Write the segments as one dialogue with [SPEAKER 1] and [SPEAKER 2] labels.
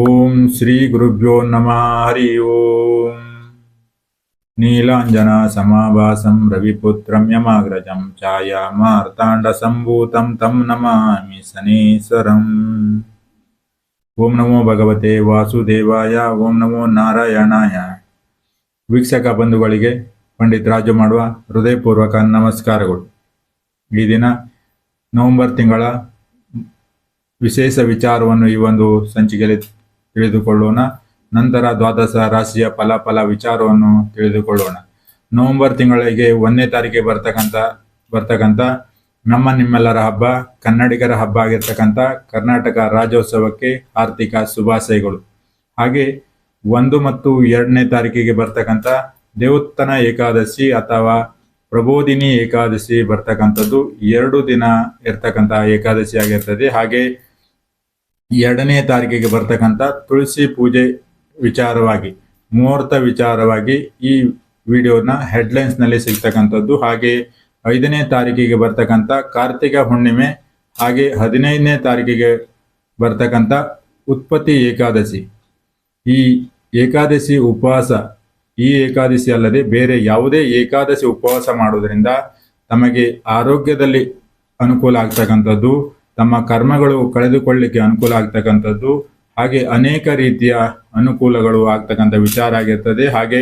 [SPEAKER 1] ಓಂ ಶ್ರೀ ಗುರುಭ್ಯೋ ನಮಃ ಹರಿ ಓಂ ನೀಲಾಂಜನ ಸಮಾಭಾಸಂ ರವಿಪುತ್ರಂ ಯಮಾಗ್ರಜಂ ಛಾಯಾಮಾರ್ತಾಂಡ ಸಂಭೂತಂ ತಂ ನಮಾಮಿ ಸನೇಸರಂ ಓಂ ನಮೋ ಭಗವತೆ ವಾಸುದೇವಾಯ ಓಂ ನಮೋ ನಾರಾಯಣಾಯ ವೀಕ್ಷಕ ಬಂಧುಗಳಿಗೆ, ಪಂಡಿತ್ ರಾಜು ಮಾಡುವ ಹೃದಯಪೂರ್ವಕ ನಮಸ್ಕಾರಗಳು. ಈ ದಿನ ನವೆಂಬರ್ ತಿಂಗಳ ವಿಶೇಷ ವಿಚಾರವನ್ನು ಈ ಒಂದು ಸಂಚಿಕೆಯಲ್ಲಿ ತಿಳಿದುಕೊಳ್ಳೋಣ. ನಂತರ ದ್ವಾದಶ ರಾಶಿಯ ಫಲಾಫಲ ವಿಚಾರವನ್ನು ತಿಳಿದುಕೊಳ್ಳೋಣ. ನವೆಂಬರ್ ತಿಂಗಳಿಗೆ ಒಂದನೇ ತಾರೀಕಿಗೆ ಬರ್ತಕ್ಕಂಥ ಬರ್ತಕ್ಕಂಥ ನಮ್ಮ ನಿಮ್ಮೆಲ್ಲರ ಹಬ್ಬ, ಕನ್ನಡಿಗರ ಹಬ್ಬ ಆಗಿರ್ತಕ್ಕಂಥ ಕರ್ನಾಟಕ ರಾಜ್ಯೋತ್ಸವಕ್ಕೆ ಆರ್ಥಿಕ ಶುಭಾಶಯಗಳು. ಹಾಗೆ ಒಂದು ಮತ್ತು ಎರಡನೇ ತಾರೀಕಿಗೆ ಬರ್ತಕ್ಕಂಥ ದೇವೋತ್ತನ ಏಕಾದಶಿ ಅಥವಾ ಪ್ರಬೋಧಿನಿ ಏಕಾದಶಿ ಬರ್ತಕ್ಕಂಥದ್ದು ಎರಡು ದಿನ ಇರ್ತಕ್ಕಂಥ ಏಕಾದಶಿ ಆಗಿರ್ತದೆ ಹಾಗೆ ಎರಡನೇ ತಾರೀಕಿಗೆ ಬರ್ತಕ್ಕಂಥ ತುಳಸಿ ಪೂಜೆ ವಿಚಾರವಾಗಿ, ಮುಹೂರ್ತ ವಿಚಾರವಾಗಿ ಈ ವಿಡಿಯೋನ ಹೆಡ್ಲೈನ್ಸ್ನಲ್ಲಿ ಸಿಗ್ತಕ್ಕಂಥದ್ದು. ಹಾಗೆ ಐದನೇ ತಾರೀಕಿಗೆ ಬರ್ತಕ್ಕಂಥ ಕಾರ್ತಿಕ ಹುಣ್ಣಿಮೆ, ಹಾಗೆ ಹದಿನೈದನೇ ತಾರೀಕಿಗೆ ಬರ್ತಕ್ಕಂಥ ಉತ್ಪತ್ತಿ ಏಕಾದಶಿ. ಈ ಏಕಾದಶಿ ಉಪವಾಸ, ಈ ಏಕಾದಶಿ ಅಲ್ಲದೆ ಬೇರೆ ಯಾವುದೇ ಏಕಾದಶಿ ಉಪವಾಸ ಮಾಡುವುದರಿಂದ ತಮಗೆ ಆರೋಗ್ಯದಲ್ಲಿ ಅನುಕೂಲ ಆಗ್ತಕ್ಕಂಥದ್ದು. ತಮ್ಮ ಕರ್ಮಗಳು ಕಳೆದುಕೊಳ್ಳಿಕ್ಕೆ ಅನುಕೂಲ ಆಗ್ತಕ್ಕಂಥದ್ದು, ಹಾಗೆ ಅನೇಕ ರೀತಿಯ ಅನುಕೂಲಗಳು ಆಗ್ತಕ್ಕಂಥ ವಿಚಾರ ಆಗಿರ್ತದೆ. ಹಾಗೆ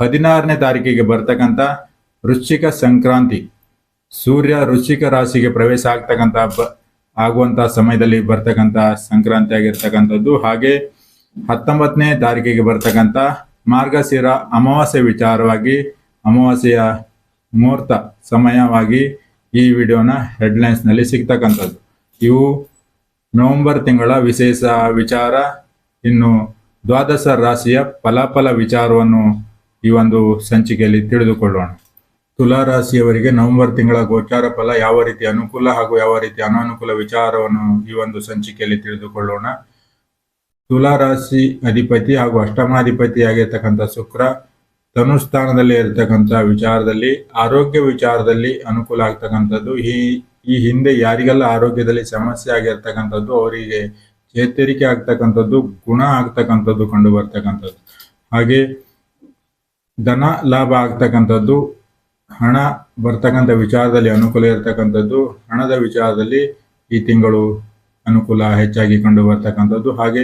[SPEAKER 1] ಹದಿನಾರನೇ ತಾರೀಕಿಗೆ ಬರ್ತಕ್ಕಂಥ ವೃಶ್ಚಿಕ ಸಂಕ್ರಾಂತಿ, ಸೂರ್ಯ ವೃಶ್ಚಿಕ ರಾಶಿಗೆ ಪ್ರವೇಶ ಆಗ್ತಕ್ಕಂಥ ಬ ಆಗುವಂತ ಸಮಯದಲ್ಲಿ ಬರ್ತಕ್ಕಂಥ ಸಂಕ್ರಾಂತಿ ಆಗಿರ್ತಕ್ಕಂಥದ್ದು. ಹಾಗೆ ಹತ್ತೊಂಬತ್ತನೇ ತಾರೀಕಿಗೆ ಬರ್ತಕ್ಕಂಥ ಮಾರ್ಗಶಿರ ಅಮಾವಾಸ್ಯೆ ವಿಚಾರವಾಗಿ, ಅಮಾವಾಸ್ಯೆಯ ಮುಹೂರ್ತ ಸಮಯವಾಗಿ ಈ ವಿಡಿಯೋನ ಹೆಡ್ಲೈನ್ಸ್ನಲ್ಲಿ ಸಿಗ್ತಕ್ಕಂಥದ್ದು. ಇವು ನವೆಂಬರ್ ತಿಂಗಳ ವಿಶೇಷ ವಿಚಾರ. ಇನ್ನು ದ್ವಾದಶ ರಾಶಿಯ ಫಲಾಫಲ ವಿಚಾರವನ್ನು ಈ ಒಂದು ಸಂಚಿಕೆಯಲ್ಲಿ ತಿಳಿದುಕೊಳ್ಳೋಣ. ತುಲಾ ರಾಶಿಯವರಿಗೆ ನವೆಂಬರ್ ತಿಂಗಳ ಗೋಚಾರ ಫಲ ಯಾವ ರೀತಿ ಅನುಕೂಲ ಹಾಗೂ ಯಾವ ರೀತಿ ಅನಾನುಕೂಲ ವಿಚಾರವನ್ನು ಈ ಒಂದು ಸಂಚಿಕೆಯಲ್ಲಿ ತಿಳಿದುಕೊಳ್ಳೋಣ. ತುಲಾ ರಾಶಿ ಅಧಿಪತಿ ಹಾಗೂ ಅಷ್ಟಮಾಧಿಪತಿ ಆಗಿರ್ತಕ್ಕಂಥ ಶುಕ್ರ ಧನುಸ್ಥಾನದಲ್ಲಿ ಇರತಕ್ಕಂಥ ವಿಚಾರದಲ್ಲಿ, ಆರೋಗ್ಯ ವಿಚಾರದಲ್ಲಿ ಅನುಕೂಲ ಆಗ್ತಕ್ಕಂಥದ್ದು ಈ ಈ ಹಿಂದೆ ಯಾರಿಗೆಲ್ಲ ಆರೋಗ್ಯದಲ್ಲಿ ಸಮಸ್ಯೆ ಆಗಿರ್ತಕ್ಕಂಥದ್ದು ಅವರಿಗೆ ಚೇತರಿಕೆ ಆಗ್ತಕ್ಕಂಥದ್ದು, ಗುಣ ಆಗ್ತಕ್ಕಂಥದ್ದು ಕಂಡು ಬರ್ತಕ್ಕಂಥದ್ದು. ಹಾಗೆ ಧನ ಲಾಭ ಆಗ್ತಕ್ಕಂಥದ್ದು, ಹಣ ಬರ್ತಕ್ಕಂಥ ವಿಚಾರದಲ್ಲಿ ಅನುಕೂಲ ಇರತಕ್ಕಂಥದ್ದು, ಹಣದ ವಿಚಾರದಲ್ಲಿ ಈ ತಿಂಗಳು ಅನುಕೂಲ ಹೆಚ್ಚಾಗಿ ಕಂಡು ಬರ್ತಕ್ಕಂಥದ್ದು. ಹಾಗೆ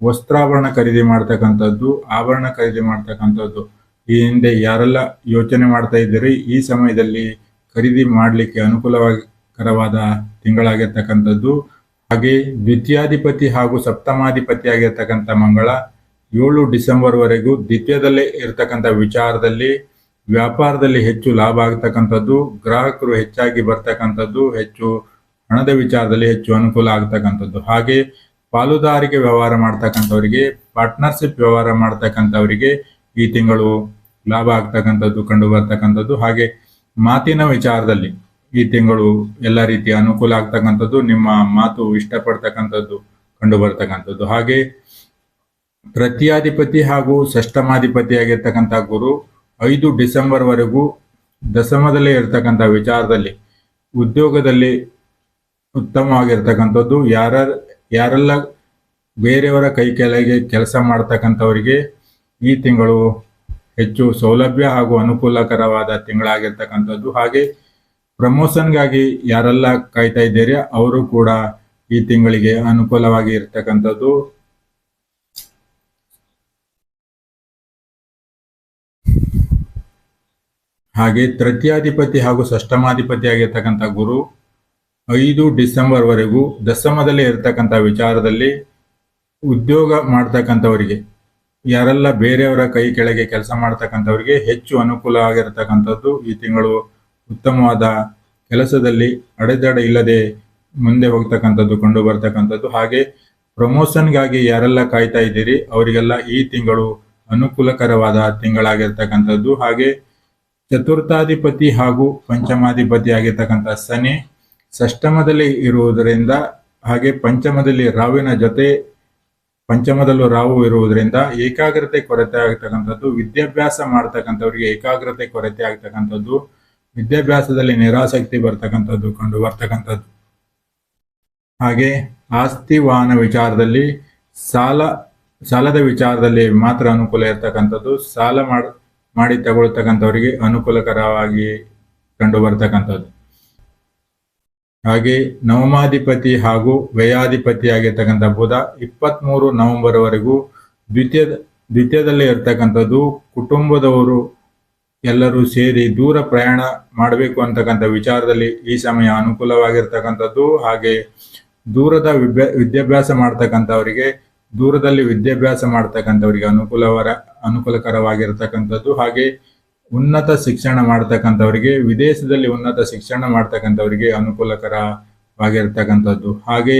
[SPEAKER 1] ವಸ್ತ್ರಾಭರಣ ಖರೀದಿ ಮಾಡ್ತಕ್ಕಂಥದ್ದು, ಆಭರಣ ಖರೀದಿ ಮಾಡ್ತಕ್ಕಂಥದ್ದು. ಈ ಹಿಂದೆ ಯಾರೆಲ್ಲ ಯೋಚನೆ ಮಾಡ್ತಾ ಇದ್ದೀರಿ, ಈ ಸಮಯದಲ್ಲಿ ಖರೀದಿ ಮಾಡಲಿಕ್ಕೆ ಅನುಕೂಲಕರವಾದ ತಿಂಗಳಾಗಿರ್ತಕ್ಕಂಥದ್ದು. ಹಾಗೆ ದ್ವಿತೀಯಾಧಿಪತಿ ಹಾಗೂ ಸಪ್ತಮಾಧಿಪತಿ ಆಗಿರ್ತಕ್ಕಂಥ ಮಂಗಳ ಏಳು ಡಿಸೆಂಬರ್ ವರೆಗೂ ದ್ವಿತೀಯದಲ್ಲೇ ಇರತಕ್ಕಂಥ ವಿಚಾರದಲ್ಲಿ ವ್ಯಾಪಾರದಲ್ಲಿ ಹೆಚ್ಚು ಲಾಭ ಆಗ್ತಕ್ಕಂಥದ್ದು, ಗ್ರಾಹಕರು ಹೆಚ್ಚಾಗಿ ಬರ್ತಕ್ಕಂಥದ್ದು, ಹೆಚ್ಚು ಹಣದ ವಿಚಾರದಲ್ಲಿ ಹೆಚ್ಚು ಅನುಕೂಲ ಆಗ್ತಕ್ಕಂಥದ್ದು. ಹಾಗೆ ಪಾಲುದಾರಿಕೆ ವ್ಯವಹಾರ ಮಾಡ್ತಕ್ಕಂಥವರಿಗೆ, ಪಾರ್ಟ್ನರ್ಶಿಪ್ ವ್ಯವಹಾರ ಮಾಡ್ತಕ್ಕಂಥವರಿಗೆ ಈ ತಿಂಗಳು ಲಾಭ ಆಗ್ತಕ್ಕಂಥದ್ದು ಕಂಡು ಬರ್ತಕ್ಕಂಥದ್ದು ಹಾಗೆ ಮಾತಿನ ವಿಚಾರದಲ್ಲಿ ಈ ತಿಂಗಳು ಎಲ್ಲ ರೀತಿಯ ಅನುಕೂಲ ಆಗ್ತಕ್ಕಂಥದ್ದು, ನಿಮ್ಮ ಮಾತು ಇಷ್ಟಪಡ್ತಕ್ಕಂಥದ್ದು ಕಂಡು ಬರ್ತಕ್ಕಂಥದ್ದು ಹಾಗೆ ಪ್ರತಿಯಾಧಿಪತಿ ಹಾಗೂ ಷಷ್ಟಮಾಧಿಪತಿ ಆಗಿರ್ತಕ್ಕಂಥ ಗುರು ಐದು ಡಿಸೆಂಬರ್ ವರೆಗೂ ದಶಮದಲ್ಲೇ ಇರ್ತಕ್ಕಂಥ ವಿಚಾರದಲ್ಲಿ ಉದ್ಯೋಗದಲ್ಲಿ ಉತ್ತಮವಾಗಿರ್ತಕ್ಕಂಥದ್ದು. ಯಾರ, ಯಾರೆಲ್ಲ ಬೇರೆಯವರ ಕೈ ಕೆಳಗೆ ಕೆಲಸ ಮಾಡ್ತಕ್ಕಂಥವರಿಗೆ ಈ ತಿಂಗಳು ಹೆಚ್ಚು ಸೌಲಭ್ಯ ಹಾಗೂ ಅನುಕೂಲಕರವಾದ ತಿಂಗಳಾಗಿರ್ತಕ್ಕಂಥದ್ದು. ಹಾಗೆ ಪ್ರಮೋಷನ್ಗಾಗಿ ಯಾರೆಲ್ಲ ಕಾಯ್ತಾ ಇದ್ದೀರಿ, ಅವರು ಕೂಡ ಈ ತಿಂಗಳಿಗೆ ಅನುಕೂಲವಾಗಿ ಇರ್ತಕ್ಕಂಥದ್ದು. ಹಾಗೆ ತೃತೀಯಾಧಿಪತಿ ಹಾಗೂ ಷಷ್ಟಮಾಧಿಪತಿ ಆಗಿರ್ತಕ್ಕಂಥ ಗುರು, ಐದು ಡಿಸೆಂಬರ್ ವರೆಗೂ ದಶಮದಲ್ಲಿ ಇರತಕ್ಕಂಥ ವಿಚಾರದಲ್ಲಿ ಉದ್ಯೋಗ ಮಾಡ್ತಕ್ಕಂಥವರಿಗೆ, ಯಾರೆಲ್ಲ ಬೇರೆಯವರ ಕೈ ಕೆಳಗೆ ಕೆಲಸ ಮಾಡ್ತಕ್ಕಂಥವರಿಗೆ ಹೆಚ್ಚು ಅನುಕೂಲ ಆಗಿರತಕ್ಕಂಥದ್ದು ಈ ತಿಂಗಳು ಉತ್ತಮವಾದ ಕೆಲಸದಲ್ಲಿ ಅಡೆತಡೆ ಇಲ್ಲದೆ ಮುಂದೆ ಹೋಗ್ತಕ್ಕಂಥದ್ದು, ಕಂಡು ಬರ್ತಕ್ಕಂಥದ್ದು. ಹಾಗೆ ಪ್ರಮೋಷನ್ಗಾಗಿ ಯಾರೆಲ್ಲ ಕಾಯ್ತಾ ಇದ್ದೀರಿ, ಅವರಿಗೆಲ್ಲ ಈ ತಿಂಗಳು ಅನುಕೂಲಕರವಾದ ತಿಂಗಳಾಗಿರ್ತಕ್ಕಂಥದ್ದು. ಹಾಗೆ ಚತುರ್ಥಾಧಿಪತಿ ಹಾಗೂ ಪಂಚಮಾಧಿಪತಿ ಆಗಿರ್ತಕ್ಕಂಥ ಶನಿ ಷಷ್ಟಮದಲ್ಲಿ ಇರುವುದರಿಂದ, ಹಾಗೆ ಪಂಚಮದಲ್ಲಿ ರಾವಿನ ಜೊತೆ ಪಂಚಮದಲ್ಲೂ ರಾವು ಇರುವುದರಿಂದ ಏಕಾಗ್ರತೆ ಕೊರತೆ ಆಗ್ತಕ್ಕಂಥದ್ದು. ವಿದ್ಯಾಭ್ಯಾಸ ಮಾಡ್ತಕ್ಕಂಥವ್ರಿಗೆ ಏಕಾಗ್ರತೆ ಕೊರತೆ ಆಗ್ತಕ್ಕಂಥದ್ದು. ವಿದ್ಯಾಭ್ಯಾಸದಲ್ಲಿ ನಿರಾಸಕ್ತಿ ಬರ್ತಕ್ಕಂಥದ್ದು ಕಂಡು ಬರ್ತಕ್ಕಂಥದ್ದು ಹಾಗೆ ಆಸ್ತಿ ವಾಹನ ವಿಚಾರದಲ್ಲಿ ಸಾಲ, ಸಾಲದ ವಿಚಾರದಲ್ಲಿ ಮಾತ್ರ ಅನುಕೂಲ ಇರ್ತಕ್ಕಂಥದ್ದು. ಸಾಲ ಮಾಡ ತಗೊಳ್ತಕ್ಕಂಥವರಿಗೆ ಅನುಕೂಲಕರವಾಗಿ ಕಂಡು ಬರ್ತಕ್ಕಂಥದ್ದು ಹಾಗೆ ನವಮಾಧಿಪತಿ ಹಾಗೂ ವ್ಯಯಾಧಿಪತಿ ಆಗಿರ್ತಕ್ಕಂಥ ಬುಧ ಇಪ್ಪತ್ತ್ಮೂರು ನವೆಂಬರ್ ವರೆಗೂ ದ್ವಿತೀಯ ದ್ವಿತೀಯದಲ್ಲಿ ಇರ್ತಕ್ಕಂಥದ್ದು ಕುಟುಂಬದವರು ಎಲ್ಲರೂ ಸೇರಿ ದೂರ ಪ್ರಯಾಣ ಮಾಡಬೇಕು ಅಂತಕ್ಕಂಥ ವಿಚಾರದಲ್ಲಿ ಈ ಸಮಯ ಅನುಕೂಲವಾಗಿರ್ತಕ್ಕಂಥದ್ದು. ಹಾಗೆ ದೂರದ ವಿದ್ಯಾ, ವಿದ್ಯಾಭ್ಯಾಸ ಮಾಡ್ತಕ್ಕಂಥವರಿಗೆ, ದೂರದಲ್ಲಿ ವಿದ್ಯಾಭ್ಯಾಸ ಮಾಡ್ತಕ್ಕಂಥವರಿಗೆ ಅನುಕೂಲವರ, ಅನುಕೂಲಕರವಾಗಿರ್ತಕ್ಕಂಥದ್ದು. ಹಾಗೆ ಉನ್ನತ ಶಿಕ್ಷಣ ಮಾಡ್ತಕ್ಕಂಥವರಿಗೆ, ವಿದೇಶದಲ್ಲಿ ಉನ್ನತ ಶಿಕ್ಷಣ ಮಾಡ್ತಕ್ಕಂಥವರಿಗೆ ಅನುಕೂಲಕರವಾಗಿರ್ತಕ್ಕಂಥದ್ದು. ಹಾಗೆ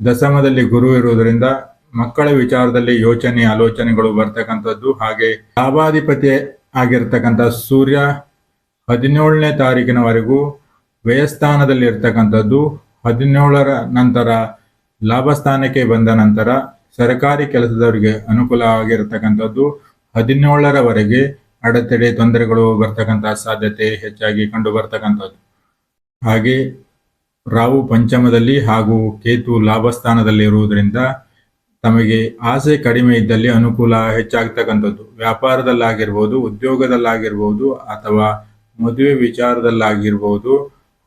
[SPEAKER 1] ದಶಮದಲ್ಲಿ ಗುರು ಇರುವುದರಿಂದ ಮಕ್ಕಳ ವಿಚಾರದಲ್ಲಿ ಯೋಚನೆ, ಆಲೋಚನೆಗಳು ಬರ್ತಕ್ಕಂಥದ್ದು. ಹಾಗೆ ಲಾಭಾಧಿಪತಿ ಆಗಿರ್ತಕ್ಕಂಥ ಸೂರ್ಯ ಹದಿನೇಳನೇ ತಾರೀಕಿನವರೆಗೂ ವ್ಯಯಸ್ಥಾನದಲ್ಲಿ ಇರ್ತಕ್ಕಂಥದ್ದು ಹದಿನೇಳರ ನಂತರ ಲಾಭಸ್ಥಾನಕ್ಕೆ ಬಂದ ನಂತರ ಸರ್ಕಾರಿ ಕೆಲಸದವರಿಗೆ ಅನುಕೂಲ ಆಗಿರತಕ್ಕಂಥದ್ದು ಹದಿನೇಳರವರೆಗೆ ಅಡೆತಡೆ ತೊಂದರೆಗಳು ಬರ್ತಕ್ಕಂಥ ಸಾಧ್ಯತೆ ಹೆಚ್ಚಾಗಿ ಕಂಡು ಬರ್ತಕ್ಕಂಥದ್ದು ಹಾಗೆ ರಾಹು ಪಂಚಮದಲ್ಲಿ ಹಾಗೂ ಕೇತು ಲಾಭಸ್ಥಾನದಲ್ಲಿ ಇರುವುದರಿಂದ ತಮಗೆ ಆಸೆ ಕಡಿಮೆ ಇದ್ದಲ್ಲಿ ಅನುಕೂಲ ಹೆಚ್ಚಾಗ್ತಕ್ಕಂಥದ್ದು. ವ್ಯಾಪಾರದಲ್ಲಾಗಿರ್ಬೋದು, ಉದ್ಯೋಗದಲ್ಲಾಗಿರ್ಬೋದು ಅಥವಾ ಮದುವೆ ವಿಚಾರದಲ್ಲಾಗಿರ್ಬೋದು.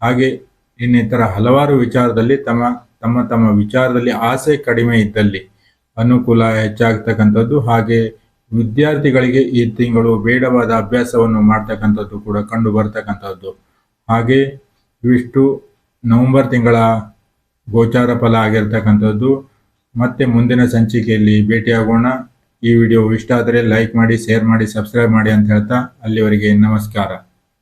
[SPEAKER 1] ಹಾಗೆ ಇನ್ನಿತರ ಹಲವಾರು ವಿಚಾರದಲ್ಲಿ ತಮ್ಮ ತಮ್ಮ ತಮ್ಮ ವಿಚಾರದಲ್ಲಿ ಆಸೆ ಕಡಿಮೆ ಇದ್ದಲ್ಲಿ ಅನುಕೂಲ ಹೆಚ್ಚಾಗ್ತಕ್ಕಂಥದ್ದು. ಹಾಗೆ ವಿದ್ಯಾರ್ಥಿಗಳಿಗೆ ಈ ತಿಂಗಳು ಬೇಡವಾದ ಅಭ್ಯಾಸವನ್ನು ಮಾಡ್ತಕ್ಕಂಥದ್ದು ಕೂಡ ಕಂಡು ಬರ್ತಕ್ಕಂಥದ್ದು. ಹಾಗೆ ಇವಿಷ್ಟು ನವೆಂಬರ್ ತಿಂಗಳ ಗೋಚಾರ ಫಲ ಆಗಿರ್ತಕ್ಕಂಥದ್ದು. ಮತ್ತೆ ಮುಂದಿನ ಸಂಚಿಕೆಯಲ್ಲಿ ಭೇಟಿಯಾಗೋಣ. ಈ ವಿಡಿಯೋ ಇಷ್ಟ ಆದರೆ ಲೈಕ್ ಮಾಡಿ ಶೇರ್ ಮಾಡಿ ಸಬ್ಸ್ಕ್ರೈಬ್ ಮಾಡಿ ಅಂತ ಹೇಳ್ತಾ ಅಲ್ಲಿವರೆಗೆ ನಮಸ್ಕಾರ.